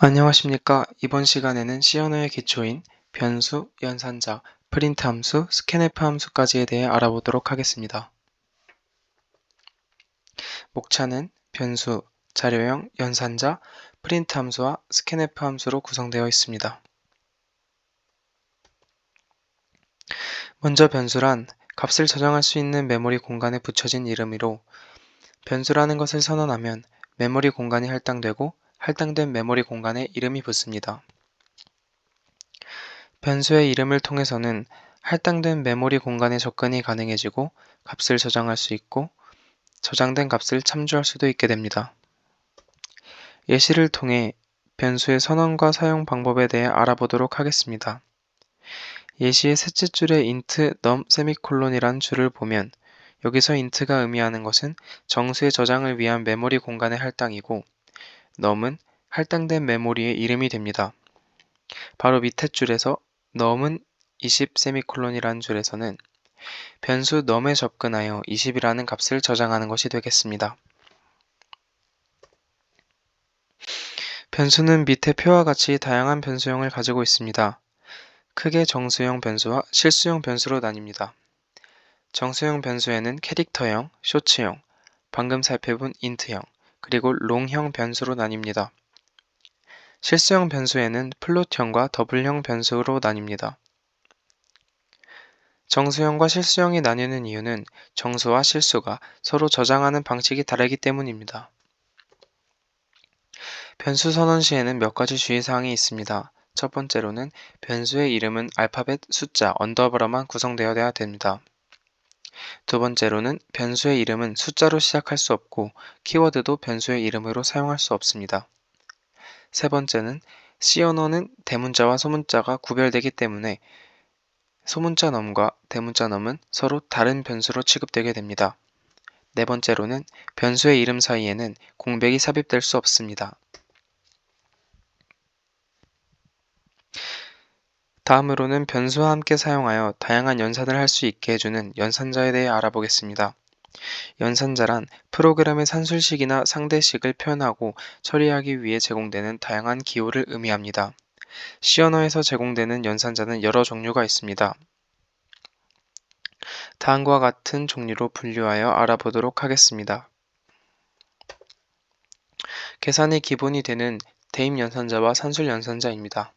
안녕하십니까. 이번 시간에는 C 언어의 기초인 변수, 연산자, 프린트 함수, 스캔F 함수까지에 대해 알아보도록 하겠습니다. 목차는 변수, 자료형, 연산자, 프린트 함수와 스캔F 함수로 구성되어 있습니다. 먼저 변수란 값을 저장할 수 있는 메모리 공간에 붙여진 이름이로 변수라는 것을 선언하면 메모리 공간이 할당되고 할당된 메모리 공간에 이름이 붙습니다. 변수의 이름을 통해서는 할당된 메모리 공간에 접근이 가능해지고 값을 저장할 수 있고 저장된 값을 참조할 수도 있게 됩니다. 예시를 통해 변수의 선언과 사용 방법에 대해 알아보도록 하겠습니다. 예시의 셋째 줄에 int num 세미콜론이란 줄을 보면 여기서 int가 의미하는 것은 정수의 저장을 위한 메모리 공간의 할당이고 num은 할당된 메모리의 이름이 됩니다. 바로 밑에 줄에서 num은 20 세미콜론이라는 줄에서는 변수 num에 접근하여 20이라는 값을 저장하는 것이 되겠습니다. 변수는 밑에 표와 같이 다양한 변수형을 가지고 있습니다. 크게 정수형 변수와 실수형 변수로 나뉩니다. 정수형 변수에는 캐릭터형, 쇼츠형, 방금 살펴본 인트형, 그리고 롱형 변수로 나뉩니다. 실수형 변수에는 플롯형과 더블형 변수로 나뉩니다. 정수형과 실수형이 나뉘는 이유는 정수와 실수가 서로 저장하는 방식이 다르기 때문입니다. 변수 선언 시에는 몇 가지 주의사항이 있습니다. 첫 번째로는 변수의 이름은 알파벳, 숫자, 언더바로만 구성되어야 됩니다. 두 번째로는 변수의 이름은 숫자로 시작할 수 없고 키워드도 변수의 이름으로 사용할 수 없습니다. 세 번째는 C 언어는 대문자와 소문자가 구별되기 때문에 소문자 넘과 대문자 넘은 서로 다른 변수로 취급되게 됩니다. 네 번째로는 변수의 이름 사이에는 공백이 삽입될 수 없습니다. 다음으로는 변수와 함께 사용하여 다양한 연산을 할 수 있게 해주는 연산자에 대해 알아보겠습니다. 연산자란 프로그램의 산술식이나 상대식을 표현하고 처리하기 위해 제공되는 다양한 기호를 의미합니다. C 언어에서 제공되는 연산자는 여러 종류가 있습니다. 다음과 같은 종류로 분류하여 알아보도록 하겠습니다. 계산의 기본이 되는 대입 연산자와 산술 연산자입니다.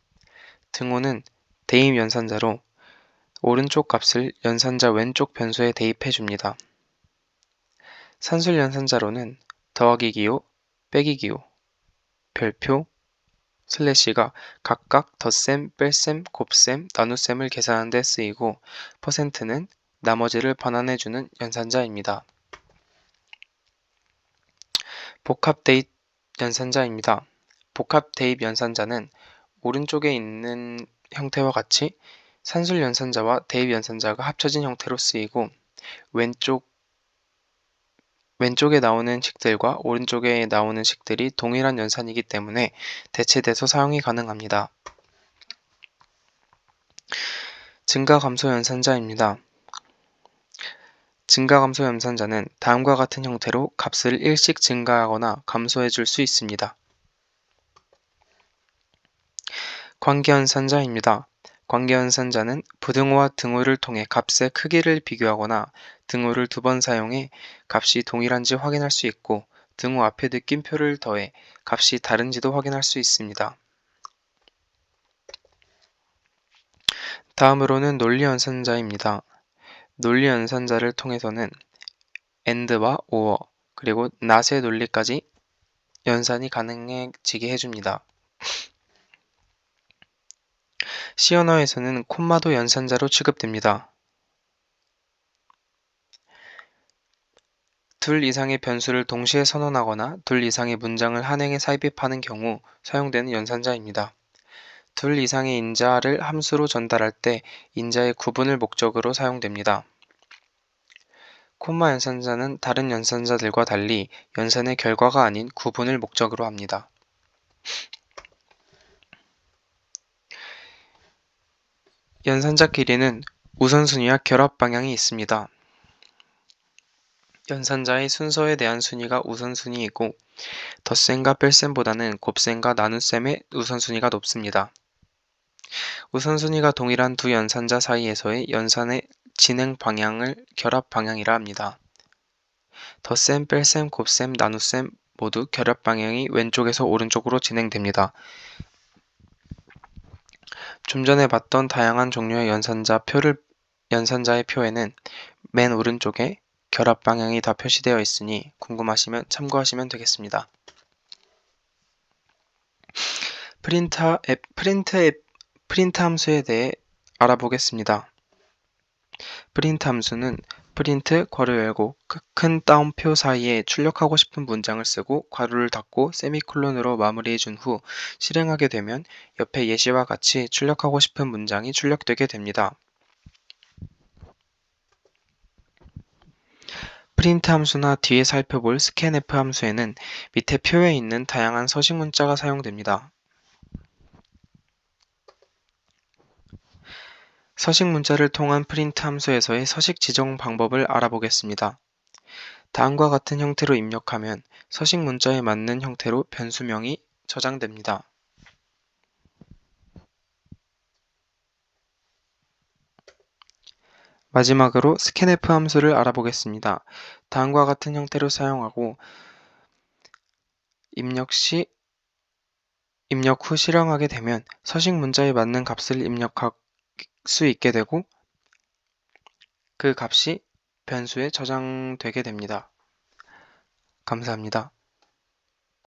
등호는 대입 연산자로 오른쪽 값을 연산자 왼쪽 변수에 대입해 줍니다. 산술 연산자로는 더하기 기호, 빼기 기호, 별표, 슬래시가 각각 덧셈, 뺄셈, 곱셈, 나눗셈을 계산하는 데 쓰이고 퍼센트는 나머지를 반환해주는 연산자입니다. 복합 대입 연산자입니다. 복합 대입 연산자는 오른쪽에 있는 형태와 같이 산술 연산자와 대입 연산자가 합쳐진 형태로 쓰이고 왼쪽 왼쪽에 나오는 식들과 오른쪽에 나오는 식들이 동일한 연산이기 때문에 대체돼서 사용이 가능합니다. 증가 감소 연산자입니다. 증가 감소 연산자는 다음과 같은 형태로 값을 일씩 증가하거나 감소해 줄 수 있습니다. 관계연산자입니다. 관계연산자는 부등호와 등호를 통해 값의 크기를 비교하거나 등호를 두 번 사용해 값이 동일한지 확인할 수 있고 등호 앞에 느낌표를 더해 값이 다른지도 확인할 수 있습니다. 다음으로는 논리연산자입니다. 논리연산자를 통해서는 AND와 OR 그리고 NOT의 논리까지 연산이 가능해지게 해줍니다. C 언어에서는 콤마도 연산자로 취급됩니다. 둘 이상의 변수를 동시에 선언하거나 둘 이상의 문장을 한 행에 삽입하는 경우 사용되는 연산자입니다. 둘 이상의 인자를 함수로 전달할 때 인자의 구분을 목적으로 사용됩니다. 콤마 연산자는 다른 연산자들과 달리 연산의 결과가 아닌 구분을 목적으로 합니다. 연산자끼리는 우선순위와 결합 방향이 있습니다. 연산자의 순서에 대한 순위가 우선순위이고 덧셈과 뺄셈보다는 곱셈과 나눗셈의 우선순위가 높습니다. 우선순위가 동일한 두 연산자 사이에서의 연산의 진행 방향을 결합 방향이라 합니다. 덧셈, 뺄셈, 곱셈, 나눗셈 모두 결합 방향이 왼쪽에서 오른쪽으로 진행됩니다. 좀 전에 봤던 다양한 종류의 연산자 표를 연산자의 표에는 맨 오른쪽에 결합 방향이 다 표시되어 있으니 궁금하시면 참고하시면 되겠습니다. 프린터 앱, 프린트 앱, 프린트 함수에 대해 알아보겠습니다. 프린트 함수는 프린트 괄호 열고 큰 따옴표 사이에 출력하고 싶은 문장을 쓰고 괄호를 닫고 세미콜론으로 마무리해 준 후 실행하게 되면 옆에 예시와 같이 출력하고 싶은 문장이 출력되게 됩니다. 프린트 함수나 뒤에 살펴볼 scanf 함수에는 밑에 표에 있는 다양한 서식 문자가 사용됩니다. 서식 문자를 통한 프린트 함수에서의 서식 지정 방법을 알아보겠습니다. 다음과 같은 형태로 입력하면 서식 문자에 맞는 형태로 변수명이 저장됩니다. 마지막으로 scanf 함수를 알아보겠습니다. 다음과 같은 형태로 사용하고 입력 시 입력 후 실행하게 되면 서식 문자에 맞는 값을 입력할 수 있게 되고 그 값이 변수에 저장되게 됩니다. 감사합니다.